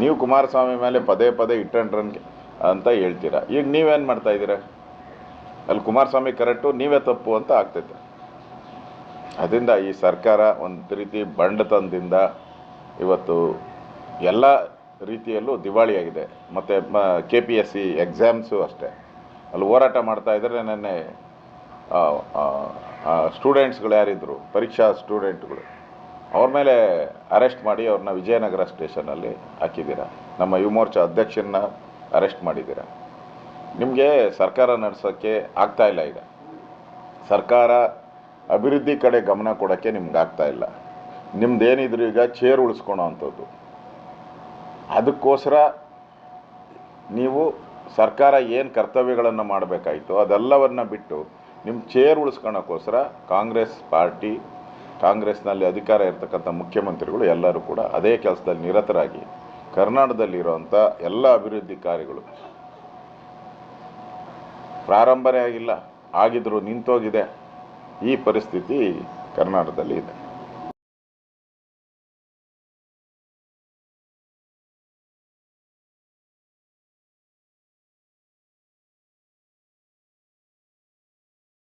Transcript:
ನೀವು ಕುಮಾರಸ್ವಾಮಿ ಮೇಲೆ ಪದೇ ಪದೇ ಇಟ್ಟಂಡ್ ರನ್ ಅಂತ ಹೇಳ್ತೀರಾ. ಈಗ ನೀವೇನು ಮಾಡ್ತಾ ಇದ್ದೀರಾ? ಅಲ್ಲಿ ಕುಮಾರಸ್ವಾಮಿ ಕರೆಕ್ಟು, ನೀವೇ ತಪ್ಪು ಅಂತ ಆಗ್ತೈತೆ. ಅದರಿಂದ ಈ ಸರ್ಕಾರ ಒಂದು ರೀತಿ ಬಂಡತನದಿಂದ ಇವತ್ತು ಎಲ್ಲ ರೀತಿಯಲ್ಲೂ ದಿವಾಳಿಯಾಗಿದೆ. ಮತ್ತು K P S C exams ಅಷ್ಟೇ. ಅಲ್ಲಿ ಹೋರಾಟ ಮಾಡ್ತಾ ಇದ್ದರೆ ನೆನ್ನೆ ಸ್ಟೂಡೆಂಟ್ಸ್ಗಳು ಯಾರಿದ್ದರು ಪರೀಕ್ಷಾ ಸ್ಟೂಡೆಂಟ್ಗಳು ಅವ್ರ ಮೇಲೆ ಅರೆಸ್ಟ್ ಮಾಡಿ ಅವ್ರನ್ನ ವಿಜಯನಗರ ಸ್ಟೇಷನಲ್ಲಿ ಹಾಕಿದ್ದೀರಾ. ನಮ್ಮ ಯುವ ಮೋರ್ಚಾ ಅಧ್ಯಕ್ಷನ್ನ ಅರೆಸ್ಟ್ ಮಾಡಿದ್ದೀರಾ. ನಿಮಗೆ ಸರ್ಕಾರ ನಡೆಸೋಕ್ಕೆ ಆಗ್ತಾ ಇಲ್ಲ ಈಗ. ಸರ್ಕಾರ ಅಭಿವೃದ್ಧಿ ಕಡೆ ಗಮನ ಕೊಡೋಕ್ಕೆ ನಿಮ್ಗೆ ಆಗ್ತಾ ಇಲ್ಲ. ನಿಮ್ದೇನಿದ್ರು ಈಗ ಚೇರ್ ಉಳಿಸ್ಕೊಳೋ ಅಂಥದ್ದು. ಅದಕ್ಕೋಸ್ಕರ ನೀವು ಸರ್ಕಾರ ಏನು ಕರ್ತವ್ಯಗಳನ್ನು ಮಾಡಬೇಕಾಯಿತು ಅದೆಲ್ಲವನ್ನು ಬಿಟ್ಟು ನಿಮ್ಮ ಚೇರ್ ಉಳಿಸ್ಕೊಳಕ್ಕೋಸ್ಕರ ಕಾಂಗ್ರೆಸ್ ಪಾರ್ಟಿ ಕಾಂಗ್ರೆಸ್ನಲ್ಲಿ ಅಧಿಕಾರ ಇರ್ತಕ್ಕಂಥ ಮುಖ್ಯಮಂತ್ರಿಗಳು ಎಲ್ಲರೂ ಕೂಡ ಅದೇ ಕೆಲಸದಲ್ಲಿ ನಿರತರಾಗಿ ಕರ್ನಾಟಕದಲ್ಲಿರುವಂಥ ಎಲ್ಲ ಅಭಿವೃದ್ಧಿ ಕಾರ್ಯಗಳು ಪ್ರಾರಂಭನೇ ಆಗಿಲ್ಲ, ಆಗಿದ್ರೂ ನಿಂತೋಗಿದೆ. ಈ ಪರಿಸ್ಥಿತಿ ಕರ್ನಾಟಕದಲ್ಲಿ ಇದೆ.